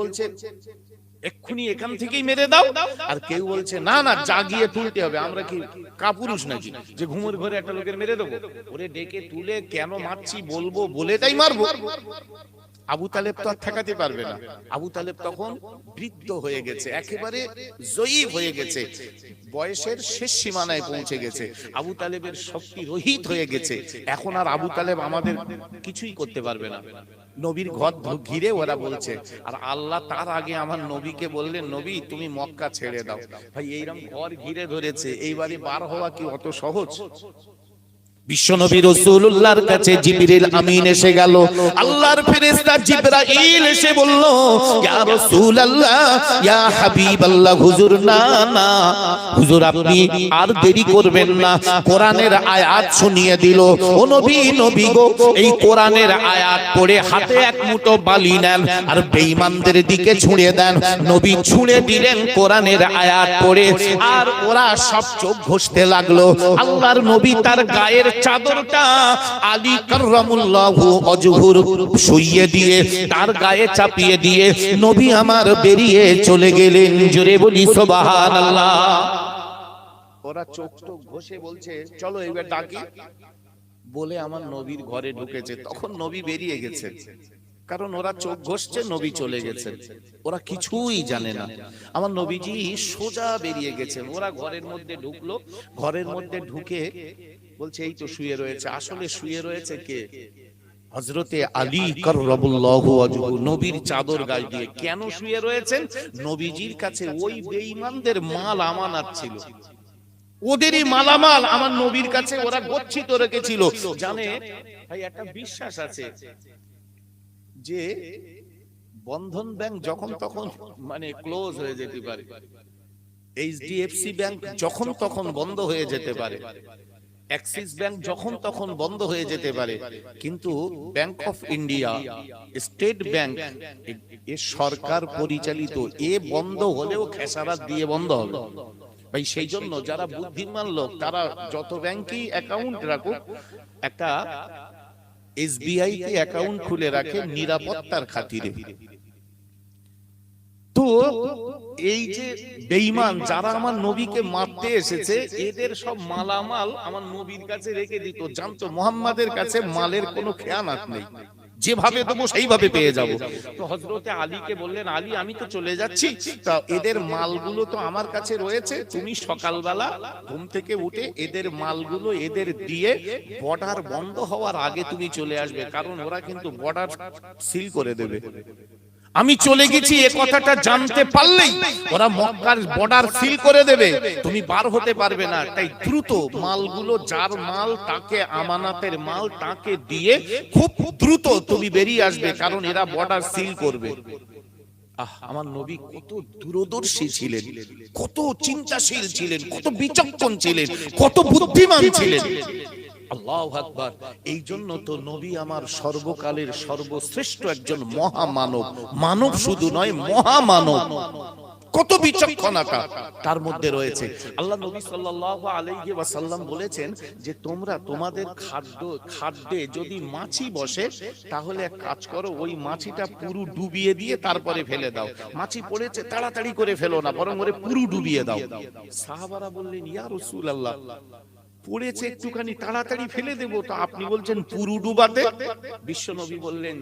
বলছে, এক্ষুনি এখান থেকেই মেরে দাও। আর কেউ বলছে, না না, জাগিয়ে তুলতে হবে। আমরা কি কাপুরুষ নাকি? যে ঘুমের ঘরে একটা লোকের মেরে দেবো। ওরে ডেকে তুলে কেন মারছি বলব বলে তাই মারবো। আবু তালেব তো আর ঠেকাতে পারবে না। আবু তালেব তখন বৃদ্ধ হয়ে গেছে, একেবারে জয়ী হয়ে গেছে। বয়সের শেষ সীমানায় পৌঁছে গেছে। আবু তালেবের শক্তি রহিত হয়ে গেছে। এখন আর আবু তালেব আমাদের কিছুই করতে পারবে না। নবীর ঘর ঘিরে ওরা বলছে। আর আল্লাহ তার আগে আমার নবীকে বললেন নবী তুমি মক্কা ছেড়ে দাও। ভাই এইরকম ঘর ঘিরে ধরেছে। এইবারে বার হওয়া কি অত সহজ? বিশ্বনবী রাসূলুল্লাহর কাছে জিবরিল আমিন এসে গেল। আল্লাহর ফেরেশতা জিবরাইল এসে বলল, ইয়া রাসূলুল্লাহ, ইয়া হাবিবাল্লাহ, হুজুর, না না। হুজুর, আপনি আর দেরি করবেন না। কোরআনের আয়াত শুনিয়ে দিল। ও নবী নবী গো, এই কোরআনের আয়াত পড়ে হাতে এক মুঠো বালি নেন আর বেঈমানদের দিকে ছুঁড়ে দেন। নবী ছুঁড়ে দিলেন কোরআনের আয়াত পড়ে। আর ওরা সব চোখ ঘষতে লাগল। আল্লাহর নবী তার গায়ের চাদরটা আলী কার্রামুল্লাহু অজহুর শুইয়ে দিয়ে, তার গায়ে চাপিয়ে দিয়ে নবী আমার বেরিয়ে চলে গেলেন। জোরে বলি, সুবহানাল্লাহ। ওরা চোখ টোক ঘষে বলছে, চলো এবার ডাকি। বলে আমার নবীর ঘরে ঢুকেছে। তখন নবী বেরিয়ে গেছে। কারণ ওরা চোখ ঘষছে, নবী চলে গেছেন ওরা কিছুই জানে না। আমার নবীজি সোজা বেরিয়ে গেছেন। ওরা ঘরের মধ্যে ঢুকলো। ঘরের মধ্যে ঢুকে বলছে এই তো শুয়ে রয়েছে। আসলে শুয়ে রয়েছে কে? হজরতে আলী নবীর চাদর গায়ে দিয়ে কেন শুয়ে রয়েছেন? নবীজির কাছে ওই বেঈমানদের মাল আমানত ছিল। ওদেরই মালামাল আমার নবীর কাছে ওরা গচ্ছিত রেখেছিল। জানে? ভাই একটা বিশ্বাস আছে যে বন্ধন ব্যাংক যখন তখন মানে ক্লোজ হয়ে যেতে পারে। এইচডিএফসি ব্যাংক যখন তখন বন্ধ হয়ে যেতে পারে। অ্যাক্সিস ব্যাংক যখন তখন বন্ধ হয়ে যেতে পারে কিন্তু bank of India state bank এ সরকার পরিচালিত এ বন্ধ হলেও খেসারাত দিয়ে বন্ধ হবে। ভাই সেই জন্য যারা বুদ্ধিমান লোক তারা যত ব্যাংকেই অ্যাকাউন্ট রাখুক একটা এসবিআই তে অ্যাকাউন্ট খুলে রাখে নিরাপত্তার খাতিরে। এই যে বেঈমান যারা আমার নবীকে মারতে এসেছে, এদের সব মালামাল আমার নবীর কাছে রেখে দিত। জানতো মোহাম্মদের কাছে মালের কোনো খেয়ানাত নেই। যেভাবে দেবো সেইভাবে পেয়ে যাব। তো হজরতে আলীকে বললেন, আলী, আমি তো চলে যাচ্ছি। তা এদের মালগুলো তো আমার কাছে রয়েছে। তুমি সকালবেলা ঘুম থেকে উঠে এদের মালগুলো এদের দিয়ে বর্ডার বন্ধ হওয়ার আগে তুমি চলে আসবে। কারণ ওরা কিন্তু বর্ডার সিল করে দেবে। আমি চলে গেছি এ কথাটা জানতে পারলেই ওরা মক্কার বর্ডার সিল করে দেবে। তুমি বার হতে পারবে না। তাই দ্রুত মালগুলো যার মাল তাকে আমানাতের মাল তাকে দিয়ে খুব দ্রুত তুমি বেরিয়ে আসবে কারণ এরা বর্ডার সিল করবে। আহ আমার নবী কত দূরদর্শী ছিলেন কত চিন্তাশীল ছিলেন কত বিচক্ষণ ছিলেন কত বুদ্ধিমান ছিলেন। এই জন্য তো নবী আমার সর্বকালের সর্বশ্রেষ্ঠ একজন মহামানব। মানব শুধু নয়, মহামানব। কত বিচক্ষণতা তার মধ্যে রয়েছে। আল্লাহ নবী সাল্লাল্লাহু আলাইহি ওয়াসাল্লাম বলেছেন যে, তোমরা তোমাদের খাদ্য, খাদ্যে যদি মাছি বসে, তাহলে এক কাজ করো, ওই মাছিটা পুরো ডুবিয়ে দিয়ে তারপরে ফেলে দাও। মাছি পড়েছে, তাড়াতাড়ি করে ফেলো না, বরং ওরে পুরো ডুবিয়ে দাও। সাহাবারা বললেন, ইয়া রাসূলুল্লাহ পড়েছে একটুখানি তাড়াতাড়ি ফেলে দেব। তো আপনি বলছেন পুরু ডুবাতে? বিশ্বনবী বললেন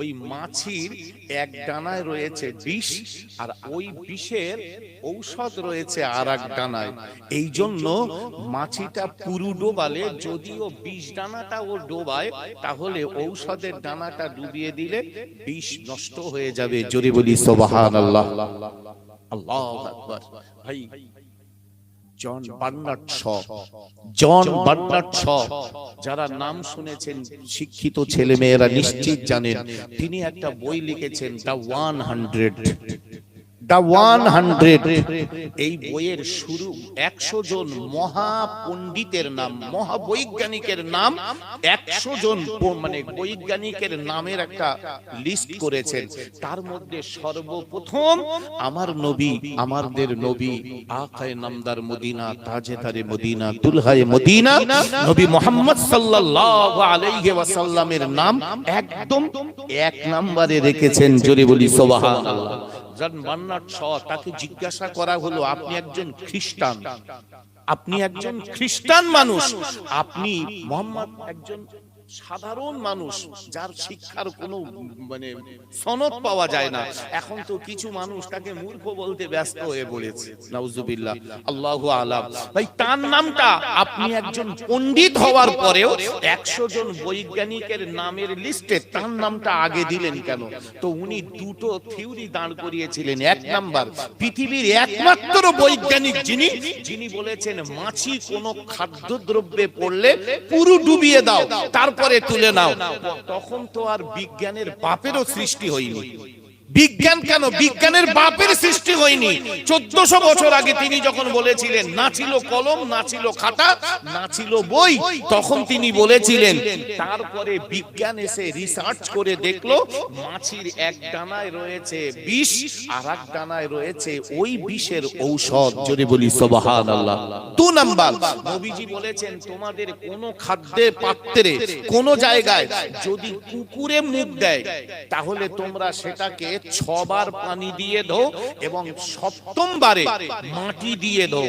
ওই মাছির এক ডানায় রয়েছে বিষ আর ওই বিষের ঔষধ রয়েছে আর এক ডানায়। এই জন্য মাছিটা পুরু ডোবালে যদিও বিষ ডানাটা ও ডোবায় তাহলে ঔষধের ডানাটা ডুবিয়ে দিলে বিষ নষ্ট হয়ে যাবে। জোরে বলি সোবাহান আল্লাহ আল্লাহ ভাই জন বার্নার্ড শ জন বার্নার্ড শ যারা নাম শুনেছেন শিক্ষিত ছেলে মেয়েরা নিশ্চিত জানেন তিনি একটা বই লিখেছেন দ্য ওয়ান হান্ড্রেড। এই বইয়ের শুরু একশো জন মহা পণ্ডিতের নাম মহা বৈজ্ঞানিকের নাম, একশো জন মানে বৈজ্ঞানিকের নামের একটা লিস্ট করেছেন। তার মধ্যে সর্বপ্রথম আমার নবী, আমাদের নবী আকায় নামদার মদিনা তাজেদারে মদিনা, দুলহায়ে মদিনা, নবী মোহাম্মদ নাম একদম এক নম্বরে রেখেছেন, জোরে বলি মান্নাত শ তাকে জিজ্ঞাসা করা হলো, আপনি একজন খ্রিস্টান? আপনি একজন খ্রিস্টান মানুষ। আপনি মোহাম্মদ একজন সাধারণ মানুষ যার শিক্ষার কোনো মানে সনদ পাওয়া যায় না। এখন তো কিছু মানুষ তাকে মূর্খ বলতে ব্যস্ত হয়ে পড়েছে। নাউজুবিল্লাহ। আল্লাহু আলাম। ভাই তার নামটা আপনি একজন পণ্ডিত হওয়ার পরেও একশো জন বৈজ্ঞানিকের নামের লিস্টে তার নামটা আগে দিলেন কেন? তো উনি দুটো থিওরি দাঁড় করিয়েছিলেন। এক নাম্বার পৃথিবীর একমাত্র বৈজ্ঞানিক যিনি যিনি বলেছেন মাছি কোন খাদ্যদ্রব্যে পড়লে পুরো ডুবিয়ে দাও। তারপরে তুলে নাও। তখন তো আর বিজ্ঞানের বাপেরও সৃষ্টি হয়নি। বিজ্ঞান কেন? বিজ্ঞানের বাপের সৃষ্টি হয়নি। চোদ্দশো বছর আগে তিনি যখন বলেছিলেন না ছিল কলম না ছিল খাতা না ছিল বই তখন তিনি বলেছিলেন তারপরে বিজ্ঞান এসে রিসার্চ করে দেখল মাছির এক ডানায় রয়েছে বিষ আর এক ডানায় রয়েছে ওই বিষের ঔষধ। যদি বলি সবাহান আল্লাহ দু নাম্বার নবীজি বলেছেন তোমাদের কোন খাদ্যে পাত্রে কোন জায়গায় যদি কুকুরে মুখ দেয় তাহলে তোমরা সেটাকে ছবার পানি দিয়ে ধো এবং সপ্তম বারে মাটি দিয়ে ধো।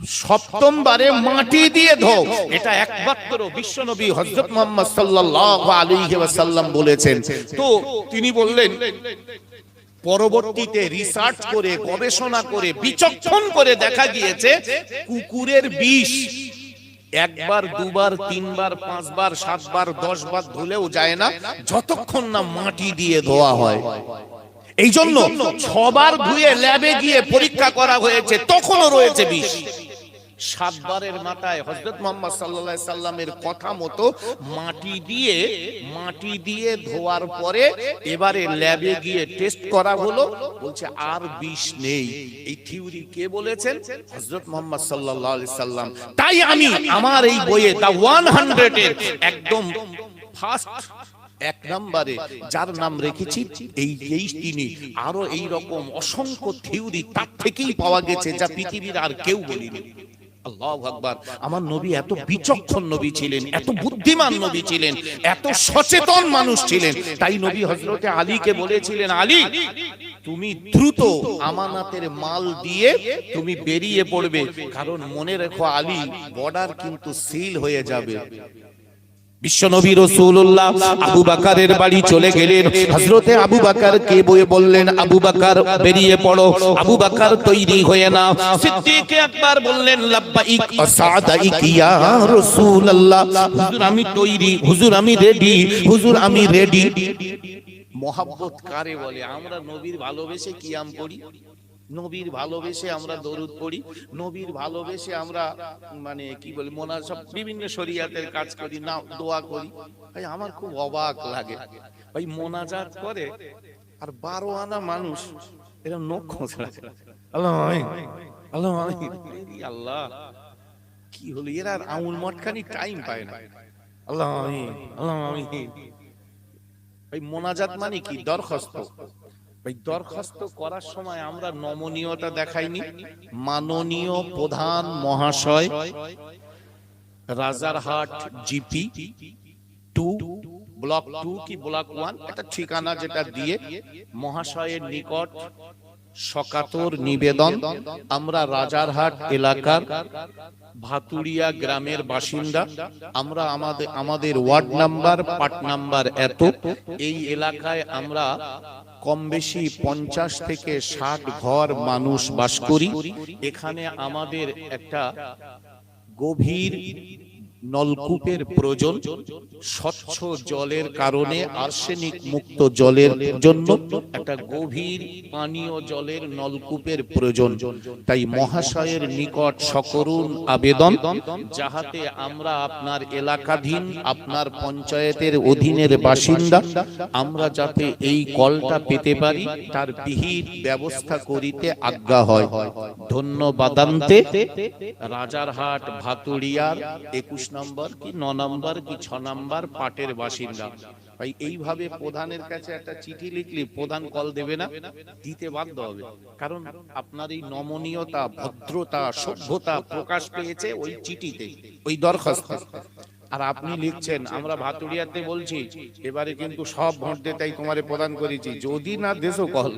সপ্তম বারে মাটি দিয়ে ধো। এটা একমাত্র বিশ্বনবী হযরত মুহাম্মদ সাল্লাল্লাহু আলাইহি ওয়াসাল্লাম বলেছেন। তো তিনি বললেন, পরবর্তীতে রিসার্চ করে, গবেষণা করে, বিচক্ষণ করে দেখা গিয়েছে, কুকুরের বিষ একবার, দুবার, তিনবার, পাঁচবার, সাতবার, দশবার ধুলেও যায় না, যতক্ষণ না মাটি দিয়ে ধোয়া হয়। এই জন্য ছবার ধুয়ে ল্যাবে গিয়ে পরীক্ষা করা হয়েছে, তখনও রয়েছে বিষ। সাতবারের মাথায় হজরত মোহাম্মদ সাল্লাহ সাল্লামের কথা মতো মাটি দিয়ে মাটি দিয়ে ধোয়ার পরে এবারে ল্যাবে গিয়ে টেস্ট করা হলো। বলছে, আর বিষ নেই। এই থিওরি কে বলেছেন? হজরত মোহাম্মদ সাল্লাহ সাল্লাম। তাই আমি আমার এই বইয়ে দা ওয়ান হান্ড্রেড এর একদম ফার্স্ট এক নম্বরে যার নাম রেখেছি, এই এই তিনি, আরও এই রকম অসংখ্য থিওরি তার থেকেই পাওয়া গেছে যা পৃথিবীর আর কেউ বলেনি। আল্লাহ আকবার। আমার নবী এত বিচক্ষণ নবী ছিলেন এত বুদ্ধিমান নবী ছিলেন এত সচেতন মানুষ ছিলেন। তাই নবী হজরতে আলীকে বলেছিলেন আলী তুমি দ্রুত আমানাতের মাল দিয়ে তুমি বেরিয়ে পড়বে। কারণ মনে রেখো আলী বর্ডার কিন্তু সিল হয়ে যাবে। বিশ্বনবী রসুল্লাহ আবু বাকারের বাড়ি চলে গেলেন। হজরতে আবু বাকার কে বয়ে বললেন, আবু বাকার, বেরিয়ে পড়ো। আবু বাকার তৈরি হয়ে না। সিদ্দিক একবার বললেন, লাব্বাইক আসাদাইক ইয়া রাসূলুল্লাহ। হুজুর, আমি তৈরি। হুজুর, আমি রেডি। হুজুর, আমি রেডি। কারে বলে? আমরা নবীর ভালোবেসে কিয়াম পড়ি নবীর ভালোবেসে আমরা দরুদ পড়ি, নবীর ভালোবেসে আমরা মানে কি বলি, মোনা সব বিভিন্ন শরিয়াতের কাজ করি, না, দোয়া করি। ভাই, আমার খুব অবাক লাগে। ভাই, মোনাজাত করে আর বারো আনা মানুষ এরকম নখ আল্লাহ আল্লাহ কি হলো? এরা আঙুল মটখানি টাইম পায় না। আল্লাহ আল্লাহ। ভাই, মোনাজাত মানে কি? দরখাস্ত। দরখাস্ত করার সময় আমরা নমনীয়তা দেখাইনি। মাননীয় প্রধান মহাশয়, Rajarhat GP two, block two কি ব্লক ওয়ান? একটা ঠিকানা যেটা দিয়ে মহাশয়ের নিকট সকাতর নিবেদন আমরা রাজারহাট এলাকার ভাতুরিয়া গ্রামের বাসিন্দা। আমরা আমাদের আমাদের ওয়ার্ড নাম্বার পার্ট নাম্বার এত। এই এলাকায় আমরা কম বেশি পঞ্চাশ থেকে ষাট ঘর মানুষ বাস করি। এখানে আমাদের একটা গভীর নলকূপের প্রয়োজন স্বচ্ছ জলের কারণে আর্সেনিক মুক্ত জলের জন্য একটা গভীর পানীয় জলের নলকূপের প্রয়োজন। তাই মহাশয়ের নিকট সকরুণ আবেদন যাহাতে আমরা আপনার এলাকাধীন আপনার পঞ্চায়েতের অধীনের বাসিন্দা আমরা যাতে এই কলটা পেতে পারি তার বিহিত ব্যবস্থা করিতে আজ্ঞা হয়। ধন্যবাদান্তে রাজারহাট ভাতুড়িয়ার একুশ নম্বর কি, ন নম্বর কি, ছ নম্বর পাটের বাসিন্দা? ভাই, এইভাবে প্রধানের কাছে একটা চিঠি লিখলি প্রধান কল দেবে না, দিতে বাধ্য হবে। কারণ আপনার এই নমনীয়তা, ভদ্রতা, সভ্যতা প্রকাশ পেয়েছে ওই চিঠিতে, ওই দরখাস্ত। আর আপনি লিখছেন, আমরা ভাতুড়িয়াতে বলছি, এবারে কিন্তু সব ভোট দিয়ে তাই তোমারে প্রদান করেছি, যদি না দেশো কল।